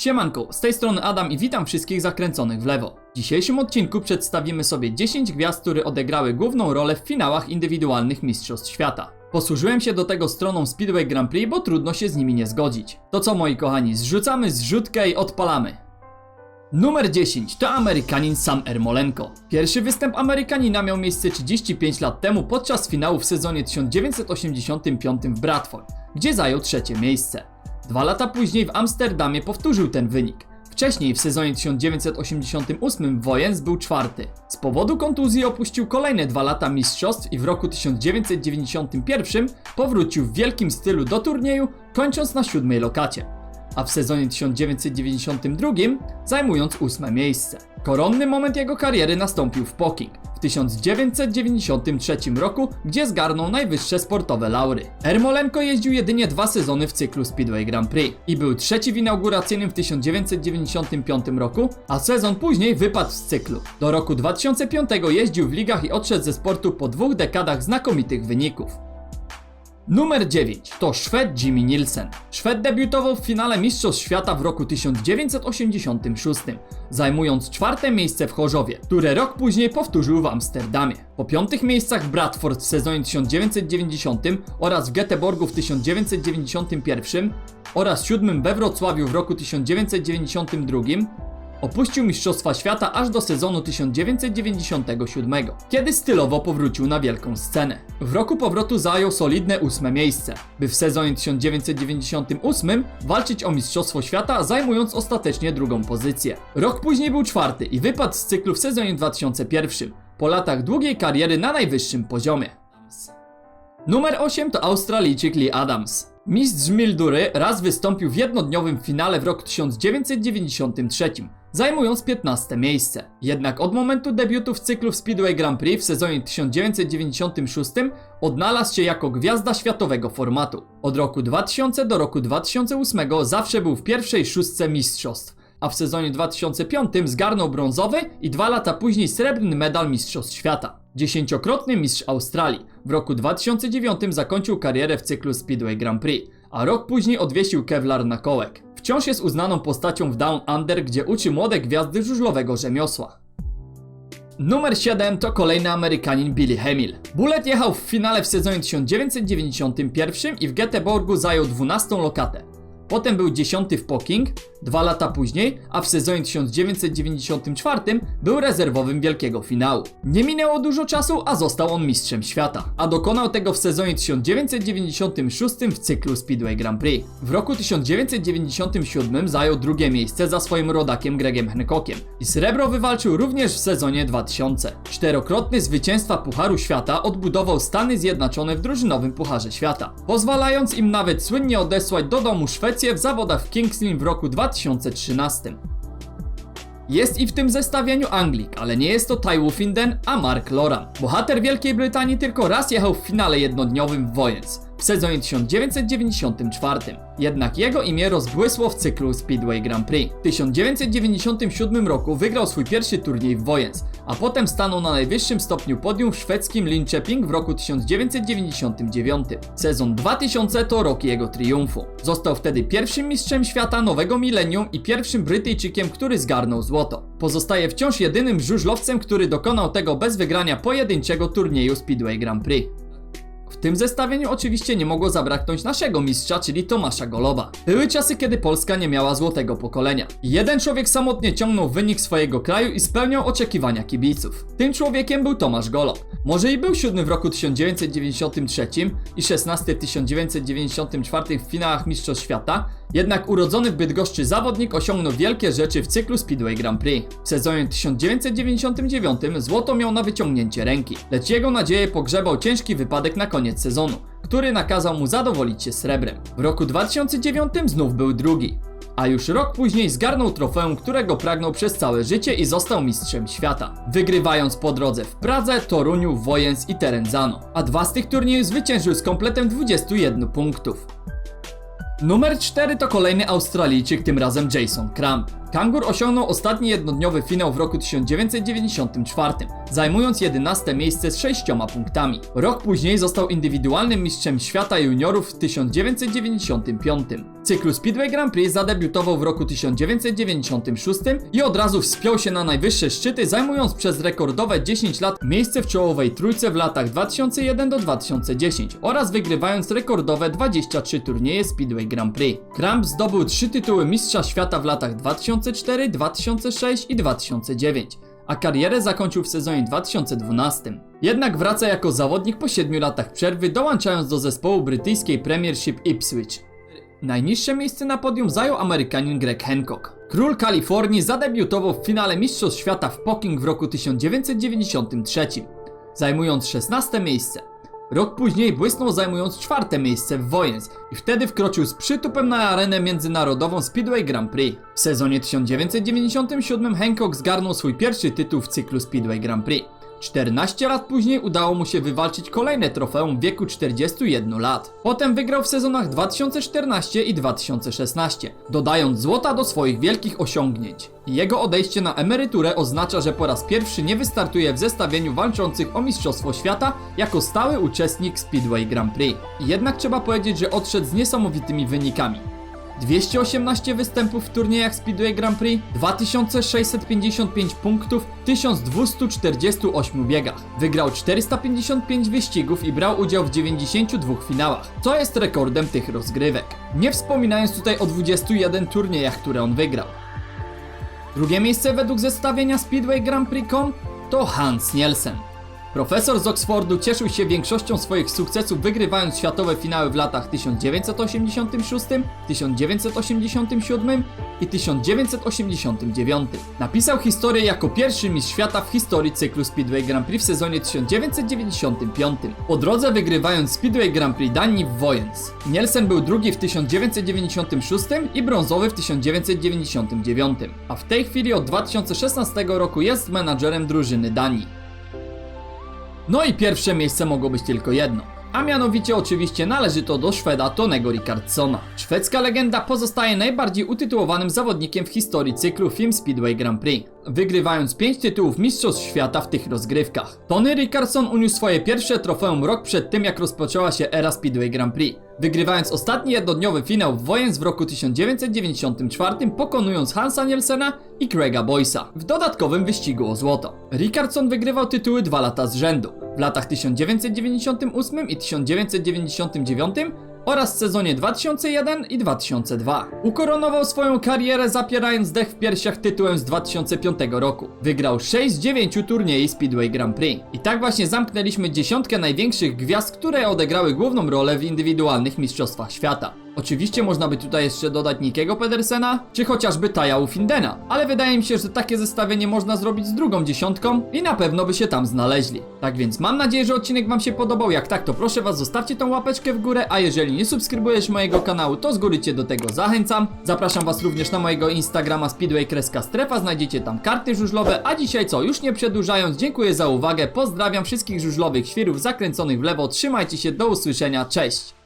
Siemanko, z tej strony Adam i witam wszystkich zakręconych w lewo. W dzisiejszym odcinku przedstawimy sobie 10 gwiazd, które odegrały główną rolę w finałach indywidualnych Mistrzostw Świata. Posłużyłem się do tego stroną Speedway Grand Prix, bo trudno się z nimi nie zgodzić. To co moi kochani, zrzucamy zrzutkę i odpalamy. Numer 10 to Amerykanin Sam Ermolenko. Pierwszy występ Amerykanina miał miejsce 35 lat temu podczas finału w sezonie 1985 w Bradford, gdzie zajął trzecie miejsce. Dwa lata później w Amsterdamie powtórzył ten wynik. Wcześniej w sezonie 1988 Wojens był czwarty. Z powodu kontuzji opuścił kolejne dwa lata mistrzostw i w roku 1991 powrócił w wielkim stylu do turnieju, kończąc na siódmej lokacie a w sezonie 1992 zajmując ósme miejsce. Koronny moment jego kariery nastąpił w Poking w 1993 roku, gdzie zgarnął najwyższe sportowe laury. Ermolenko jeździł jedynie dwa sezony w cyklu Speedway Grand Prix i był trzeci w inauguracyjnym w 1995 roku, a sezon później wypadł z cyklu. Do roku 2005 jeździł w ligach i odszedł ze sportu po dwóch dekadach znakomitych wyników. Numer 9 to Szwed Jimmy Nielsen. Szwed debiutował w finale Mistrzostw Świata w roku 1986, zajmując czwarte miejsce w Chorzowie, które rok później powtórzył w Amsterdamie. Po piątych miejscach w Bradford w sezonie 1990 oraz w Göteborgu w 1991 oraz siódmym we Wrocławiu w roku 1992 Opuścił Mistrzostwa Świata aż do sezonu 1997, kiedy stylowo powrócił na wielką scenę. W roku powrotu zajął solidne ósme miejsce, by w sezonie 1998 walczyć o Mistrzostwo Świata, zajmując ostatecznie drugą pozycję. Rok później był czwarty i wypadł z cyklu w sezonie 2001, po latach długiej kariery na najwyższym poziomie. Numer 8 to Australijczyk Lee Adams. Mistrz Mildury raz wystąpił w jednodniowym finale w roku 1993, zajmując 15 miejsce. Jednak od momentu debiutu w cyklu w Speedway Grand Prix w sezonie 1996 odnalazł się jako gwiazda światowego formatu. Od roku 2000 do roku 2008 zawsze był w pierwszej szóstce mistrzostw a w sezonie 2005 zgarnął brązowy i dwa lata później srebrny medal Mistrzostw Świata. Dziesięciokrotny mistrz Australii. W roku 2009 zakończył karierę w cyklu Speedway Grand Prix, a rok później odwiesił Kevlar na kołek. Wciąż jest uznaną postacią w Down Under, gdzie uczy młode gwiazdy żużlowego rzemiosła. Numer 7 to kolejny Amerykanin Billy Hemil. Bullet jechał w finale w sezonie 1991 i w Göteborgu zajął 12 lokatę. Potem był 10 w Poking, dwa lata później, a w sezonie 1994 był rezerwowym wielkiego finału. Nie minęło dużo czasu, a został on mistrzem świata. A dokonał tego w sezonie 1996 w cyklu Speedway Grand Prix. W roku 1997 zajął drugie miejsce za swoim rodakiem Gregiem Hancockiem i srebro wywalczył również w sezonie 2000. Czterokrotny zwycięstwa Pucharu Świata odbudował Stany Zjednoczone w drużynowym Pucharze Świata, pozwalając im nawet słynnie odesłać do domu W zawodach w Kings Lynn w roku 2013. Jest i w tym zestawieniu Anglik, ale nie jest to Ty Wolfinden, a Mark Loran. Bohater Wielkiej Brytanii tylko raz jechał w finale jednodniowym w Wojens w sezonie 1994. Jednak jego imię rozbłysło w cyklu Speedway Grand Prix. W 1997 roku wygrał swój pierwszy turniej w Wojens, a potem stanął na najwyższym stopniu podium w szwedzkim Linköping w roku 1999. Sezon 2000 to rok jego triumfu. Został wtedy pierwszym mistrzem świata nowego milenium i pierwszym Brytyjczykiem, który zgarnął złoto. Pozostaje wciąż jedynym żużlowcem, który dokonał tego bez wygrania pojedynczego turnieju Speedway Grand Prix. W tym zestawieniu oczywiście nie mogło zabraknąć naszego mistrza, czyli Tomasza Goloba. Były czasy, kiedy Polska nie miała złotego pokolenia. Jeden człowiek samotnie ciągnął wynik swojego kraju i spełniał oczekiwania kibiców. Tym człowiekiem był Tomasz Golob. Może i był siódmy w roku 1993 i 16 w 1994 w finałach Mistrzostw Świata, jednak urodzony w Bydgoszczy zawodnik osiągnął wielkie rzeczy w cyklu Speedway Grand Prix. W sezonie 1999 złoto miał na wyciągnięcie ręki, lecz jego nadzieję pogrzebał ciężki wypadek na koniec sezonu, który nakazał mu zadowolić się srebrem. W roku 2009 znów był drugi. A już rok później zgarnął trofeum, którego pragnął przez całe życie i został mistrzem świata. Wygrywając po drodze w Pradze, Toruniu, Wojens i Terenzano. A dwa z tych turniejów zwyciężył z kompletem 21 punktów. Numer 4 to kolejny Australijczyk, tym razem Jason Cramp. Kangur osiągnął ostatni jednodniowy finał w roku 1994, zajmując 11 miejsce z 6 punktami. Rok później został indywidualnym mistrzem świata juniorów w 1995. Cyklu Speedway Grand Prix zadebiutował w roku 1996 i od razu wspiął się na najwyższe szczyty, zajmując przez rekordowe 10 lat miejsce w czołowej trójce w latach 2001 do 2010 oraz wygrywając rekordowe 23 turnieje Speedway Grand Prix. Kramp zdobył 3 tytuły mistrza świata w latach 2004, 2006 i 2009 a karierę zakończył w sezonie 2012. Jednak wraca jako zawodnik po 7 latach przerwy, dołączając do zespołu brytyjskiej Premiership Ipswich. Najniższe miejsce na podium zajął Amerykanin Greg Hancock. Król Kalifornii zadebiutował w finale Mistrzostw Świata w Poking w roku 1993, zajmując 16 miejsce. Rok później błysnął zajmując czwarte miejsce w Wojens i wtedy wkroczył z przytupem na arenę międzynarodową Speedway Grand Prix. W sezonie 1997 Hancock zgarnął swój pierwszy tytuł w cyklu Speedway Grand Prix. 14 lat później udało mu się wywalczyć kolejne trofeum w wieku 41 lat. Potem wygrał w sezonach 2014 i 2016, dodając złota do swoich wielkich osiągnięć. Jego odejście na emeryturę oznacza, że po raz pierwszy nie wystartuje w zestawieniu walczących o Mistrzostwo Świata jako stały uczestnik Speedway Grand Prix. Jednak trzeba powiedzieć, że odszedł z niesamowitymi wynikami. 218 występów w turniejach Speedway Grand Prix, 2655 punktów w 1248 biegach. Wygrał 455 wyścigów i brał udział w 92 finałach, co jest rekordem tych rozgrywek. Nie wspominając tutaj o 21 turniejach, które on wygrał. Drugie miejsce według zestawienia Speedway Grand Prix.com to Hans Nielsen. Profesor z Oxfordu cieszył się większością swoich sukcesów wygrywając światowe finały w latach 1986, 1987 i 1989. Napisał historię jako pierwszy mistrz świata w historii cyklu Speedway Grand Prix w sezonie 1995. Po drodze wygrywając Speedway Grand Prix Danii w Wojens. Nielsen był drugi w 1996 i brązowy w 1999, a w tej chwili od 2016 roku jest menadżerem drużyny Danii. No i pierwsze miejsce mogło być tylko jedno. A mianowicie oczywiście należy to do Szweda Tonego Rickardsona. Szwedzka legenda pozostaje najbardziej utytułowanym zawodnikiem w historii cyklu Film Speedway Grand Prix, wygrywając 5 tytułów Mistrzostw Świata w tych rozgrywkach. Tony Rickardson uniósł swoje pierwsze trofeum rok przed tym jak rozpoczęła się era Speedway Grand Prix, wygrywając ostatni jednodniowy finał w Wojens w roku 1994 pokonując Hansa Nielsena i Craiga Boysa w dodatkowym wyścigu o złoto. Rickardson wygrywał tytuły dwa lata z rzędu, w latach 1998 i 1999 oraz sezonie 2001 i 2002. Ukoronował swoją karierę zapierając dech w piersiach tytułem z 2005 roku. Wygrał 6 z 9 turniejów Speedway Grand Prix. I tak właśnie zamknęliśmy dziesiątkę największych gwiazd, które odegrały główną rolę w indywidualnych mistrzostwach świata. Oczywiście można by tutaj jeszcze dodać Nikiego Pedersena, czy chociażby Taja Ufindena, ale wydaje mi się, że takie zestawienie można zrobić z drugą dziesiątką i na pewno by się tam znaleźli. Tak więc mam nadzieję, że odcinek wam się podobał, jak tak to proszę was zostawcie tą łapeczkę w górę, a jeżeli nie subskrybujesz mojego kanału, to z góry cię do tego zachęcam. Zapraszam was również na mojego Instagrama Speedway Kreska Strefa, znajdziecie tam karty żużlowe, a dzisiaj co, już nie przedłużając, dziękuję za uwagę, pozdrawiam wszystkich żużlowych świrów zakręconych w lewo, trzymajcie się, do usłyszenia, cześć!